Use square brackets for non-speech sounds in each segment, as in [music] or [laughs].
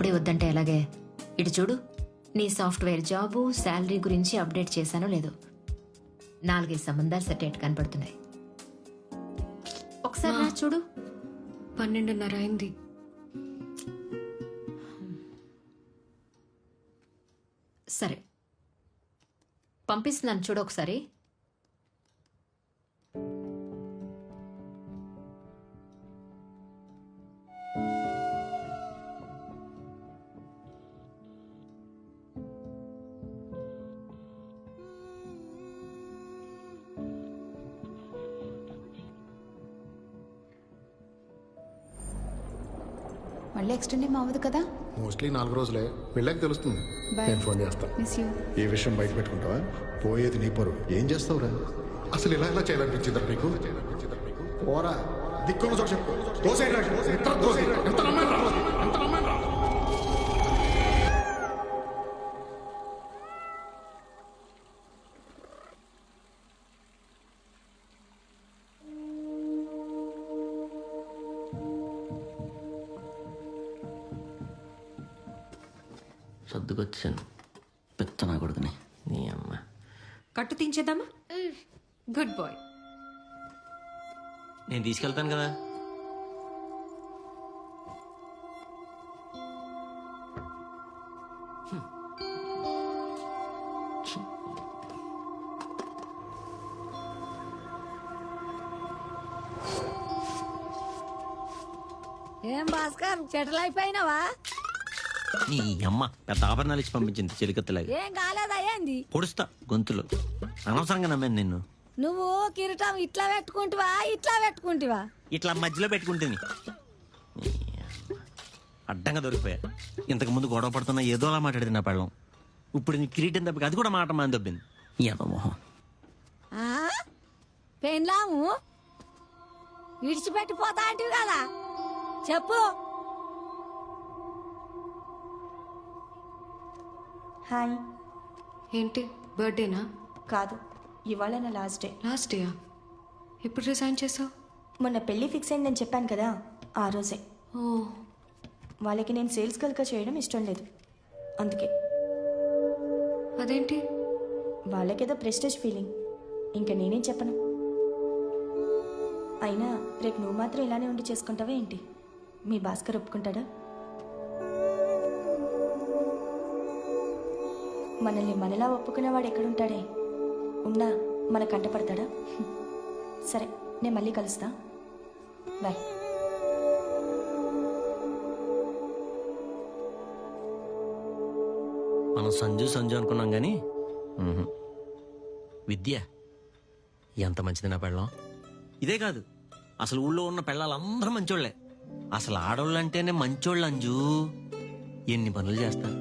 అప్పుడే వద్దంటే ఎలాగే? ఇటు చూడు నీ సాఫ్ట్వేర్ జాబు శాలరీ గురించి అప్డేట్ చేశానో లేదో. నాలుగైదు సంబంధాలు సెట్ కనపడుతున్నాయి. ఒకసారి రా చూడు. పన్నెండున్నర అయింది. సరే. పంపిస్తున్నాను చూడు ఒకసారి. మళ్ళీ ఎక్స్టెండ్ ఏం అవ్వదు కదా? మోస్ట్లీ నాలుగు రోజులే. వెళ్ళాక తెలుస్తుంది. Bye. నేను ఫోన్ మిస్ యూ ఈ విషయం బయట పెట్టుకుంటావా? పోయేది నీ పరువు. ఏం చేస్తావురా? అసలు ఇలా ఎలా చేయాలనిపించిందా మీకు పోరా. చోట చెప్పు. ఎంత దోసే ఎంత సర్దుకొచ్చాను. పెత్త నా కొడుకుని. నీ అమ్మ. కట్టు తీంచేద్దామా? Good bye. నేను తీసుకెళ్తాను కదా. ఏం భాస్కర్ సెటిల్ అయిపోయినావా నీ అమ్మ పెద్ద ఆభరణాలు ఇచ్చి పంపించింది చెలికత్తలాగా. ఏం కాలేదా ఏంది? పొడుస్తా గొంతులో. అనవసరంగా నమ్మాను నిన్ను. నువ్వు కిరీటం ఇట్లా పెట్టుకుంటివా ఇట్లా పెట్టుకుంటివా? ఇట్లా మధ్యలో పెట్టుకుంటుంది అడ్డంగా దొరికిపోయా. ఇంతకు ముందు గొడవ పడుతున్నా ఏదోలా మాట్లాడింది నా పెళ్ళం. ఇప్పుడు నీ కిరీటం తప్పి అది కూడా మాట మాని దొబ్బింది. ఈ మొహం. ఆ? పెన్లాము విడిచిపెట్టిపోతా అంటివి కదా. చెప్పు. హాయ్. ఏంటి? బర్త్డేనా? కాదు ఇవాళ నా లాస్ట్ డే లాస్ట్ డేయా ఎప్పుడు రిజైన్ చేసావు? మొన్న పెళ్ళి ఫిక్స్ అయిందని చెప్పాను కదా ఆ రోజే. ఓ. వాళ్ళకి నేను సేల్స్ గర్ల్గా చేయడం ఇష్టం లేదు. అందుకే. అదేంటి? వాళ్ళకేదో ప్రెస్టేజ్ ఫీలింగ్ ఇంకా నేనేం చెప్పను? అయినా రేపు నువ్వు మాత్రం ఇలానే ఉండి చేసుకుంటావా ఏంటి? మీ భాస్కర్ ఒప్పుకుంటాడా? మనల్ని మనలా ఒప్పుకునేవాడు ఎక్కడుంటాడే? ఉన్నా మన కంటపడతాడా సరే నేను మళ్ళీ కలుస్తా. బాయ్. మనం సంజు సంజు అనుకున్నాం కానీ విద్య ఎంత మంచిది నా పెళ్ళం? ఇదే కాదు అసలు ఊళ్ళో ఉన్న పెళ్ళాలందరూ మంచోళ్ళే. అసలు ఆడవాళ్ళు అంటేనే మంచోళ్ళు అంజు. ఎన్ని పనులు చేస్తారు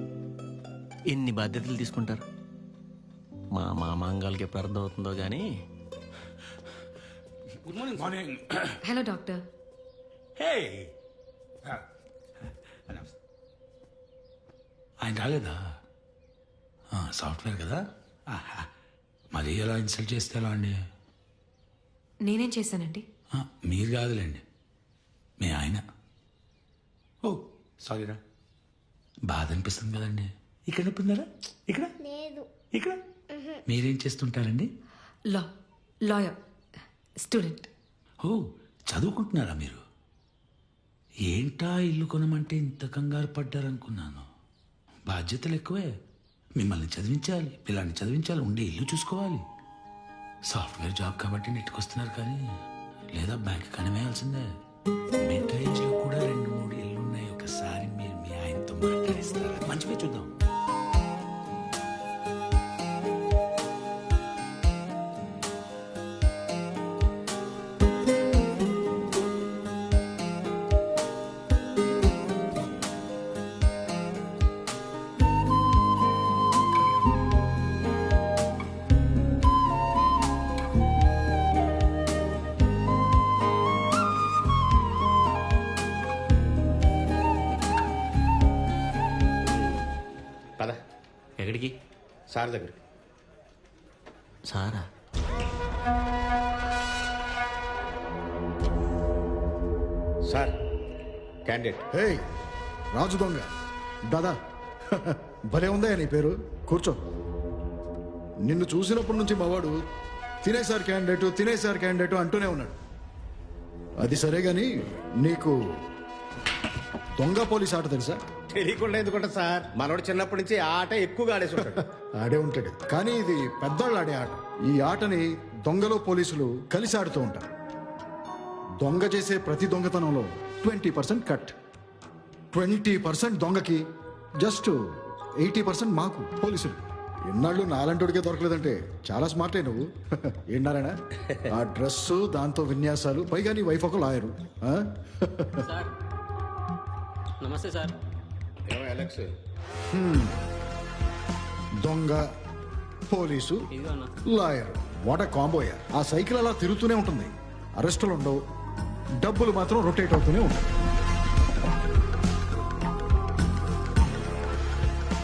ఎన్ని బాధ్యతలు తీసుకుంటారు? మా మామాంగాలకి ఎప్పుడు అర్థం అవుతుందో కానీ హలో డాక్టర్ హే ఆయన రాలేదా? ఆ, సాఫ్ట్వేర్ కదా? ఆహా. మరీ ఎలా ఇన్సల్ట్ చేస్తే ఎలా అండి? నేనేం చేశానండి? మీరు కాదులేండి. మీ ఆయన. ఓ సారీరా. బాధ అనిపిస్తుంది కదండి. ఇక్కడ నొప్పిందారా? ఇక్కడ? లేదు. ఇక్కడ? మీరేం చేస్తుంటారండి? లా లాయర్ స్టూడెంట్. ఓ చదువుకుంటున్నారా మీరు? ఏంటా ఇల్లు కొనమంటే ఇంత కంగారు పడ్డారనుకున్నాను. బాధ్యతలు ఎక్కువే. మిమ్మల్ని చదివించాలి పిల్లాన్ని చదివించాలి ఉండే ఇల్లు చూసుకోవాలి. సాఫ్ట్వేర్ జాబ్ కాబట్టి నెట్టుకొస్తున్నారు కానీ లేదా బ్యాంక్ కనివేయాల్సిందే మిడ్ రేంజ్లో కూడా రెండు మూడు ఇల్లు ఉన్నాయి ఒకసారి మీరు మీ ఆయనతో మాట్లాడిస్తారా? మంచిగా చూద్దాం. ఎక్కడికి? సార్ దగ్గరికి. సారా? Sir candidate. హే రాజు దొంగ. దాదా భలే ఉందా నీ పేరు. కూర్చో. నిన్ను చూసినప్పటి నుంచి మావాడు తినేసారు క్యాండిడేట్ తినేసారు క్యాండిడేట్ అంటూనే ఉన్నాడు. అది సరే గాని నీకు దొంగ పోలీస్ ఆట తెలుసా? తెలియకుండా ఎందుకుంటా సార్? మనోడు చిన్నప్పటి నుంచి ఆ ఆట ఎక్కువగా ఆడేసి ఉంటాడు. [laughs] ఆడే ఉంటాడు. కానీ ఇది పెద్దోళ్ళు ఆడే ఆట. ఈ ఆటని దొంగలు పోలీసులు కలిసి ఆడుతూ ఉంటారు. దొంగ చేసే ప్రతి దొంగతనంలో twenty percent cut. Twenty percent దొంగకి just eighty percent మాకు పోలీసులు. ఎన్నాళ్ళు నాలంటోడికే దొరకలేదంటే చాలా స్మార్ట్ అయి నువ్వు [laughs] ఏంటారాయణ [laughs] ఆ డ్రెస్సు దాంతో విన్యాసాలు పైగా నీ వైఫ్ ఒక లాయరు. ఆ? నమస్తే సార్. అలెక్స్ దొంగ పోలీసు లాయర్. వాట్ కాంబోయా ఆ సైకిల్ అలా తిరుగుతూనే ఉంటుంది. అరెస్టులు ఉండవు. డబ్బులు మాత్రం రొటేట్ అవుతూనే ఉంటాయి.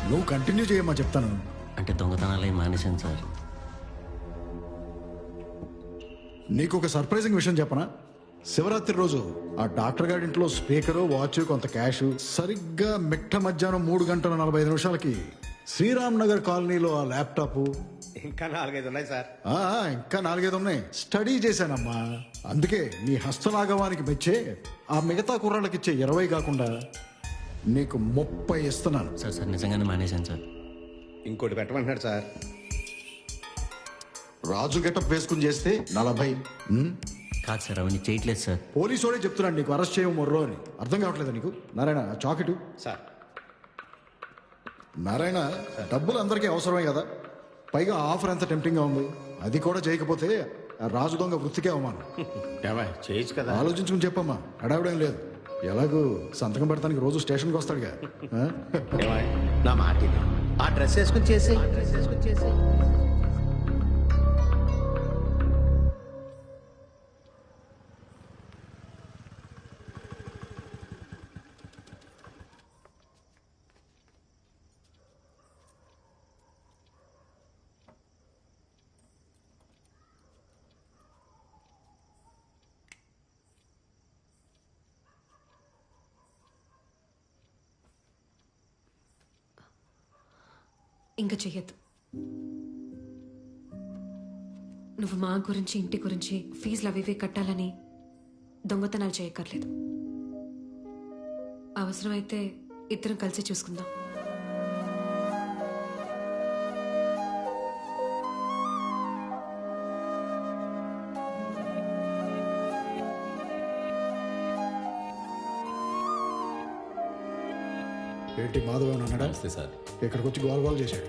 నువ్వు కంటిన్యూ చేయమ్మా చెప్తాను. అంటే దొంగతనాలే మానేశాను సార్. నీకు ఒక సర్ప్రైజింగ్ విషయం చెప్పనా? శివరాత్రి రోజు ఆ డాక్టర్ గారి ఇంట్లో స్పీకరు వాచ్ కొంత క్యాష్ సరిగ్గా మిట్ట మధ్యాహ్నం మూడు గంటల నలభై ఐదు నిమిషాలకి శ్రీరామ్ నగర్ కాలనీలో ఆ ల్యాప్టాప్. ఇంకా నాలుగైదు ఉన్నాయి సార్. ఆ, ఇంకా నాలుగైదు ఉన్నాయి. స్టడీ చేశానమ్మా. అందుకే నీ హస్తలాఘవానికి మెచ్చే ఆ మిగతా కుర్రాళ్ళకి ఇచ్చే ఇరవై కాకుండా నీకు ముప్పై ఇస్తున్నాను. సార్ సార్ నిజంగానే మానేశాను సార్. ఇంకోటి పెట్టమంటున్నాడు సార్. రాజు గెటప్ వేసుకుని చేస్తే నలభై. కాదు సార్ అవన్నీ చేయట్లేదు సార్. పోలీసోడే చెప్తున్నాడు నీకు అరెస్ట్ చేయము మొర్రో అని. అర్థం కావట్లేదు నీకు? నారాయణ చాకెట్ సార్. నారాయణ డబ్బులు అందరికీ అవసరమే కదా. పైగా ఆఫర్ ఎంత టెంప్టింగ్గా ఉంది. అది కూడా చేయకపోతే ఆ రాజు దొంగ వృత్తికే అవమానం. [laughs] చేయొచ్చు కదా. ఆలోచించుకుని చెప్పమ్మా. హడావిడేం లేదు. ఎలాగూ సంతకం పెడతానికి రోజు స్టేషన్కి వస్తాడుగా. నా మాట. ఆ డ్రెస్ వేసుకుని చేసి డ్రెస్ వేసుకుని చేసి ఇంకా చెయ్యొద్దు. నువ్వు మా గురించి ఇంటి గురించి ఫీజులు అవి ఇవి కట్టాలని దొంగతనాలు చేయక్కర్లేదు. అవసరమైతే ఇద్దరం కలిసి చూసుకుందాం. ఏంటి మాధవ్ ఏమన్నా అన్నాడా సార్. ఇక్కడికి వచ్చి గోల గోల చేశాడు.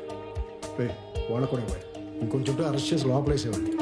వాళ్ళ కూడా ఇంకొంచెం అరెస్ట్ చేసి లోపలేసేవాడిని.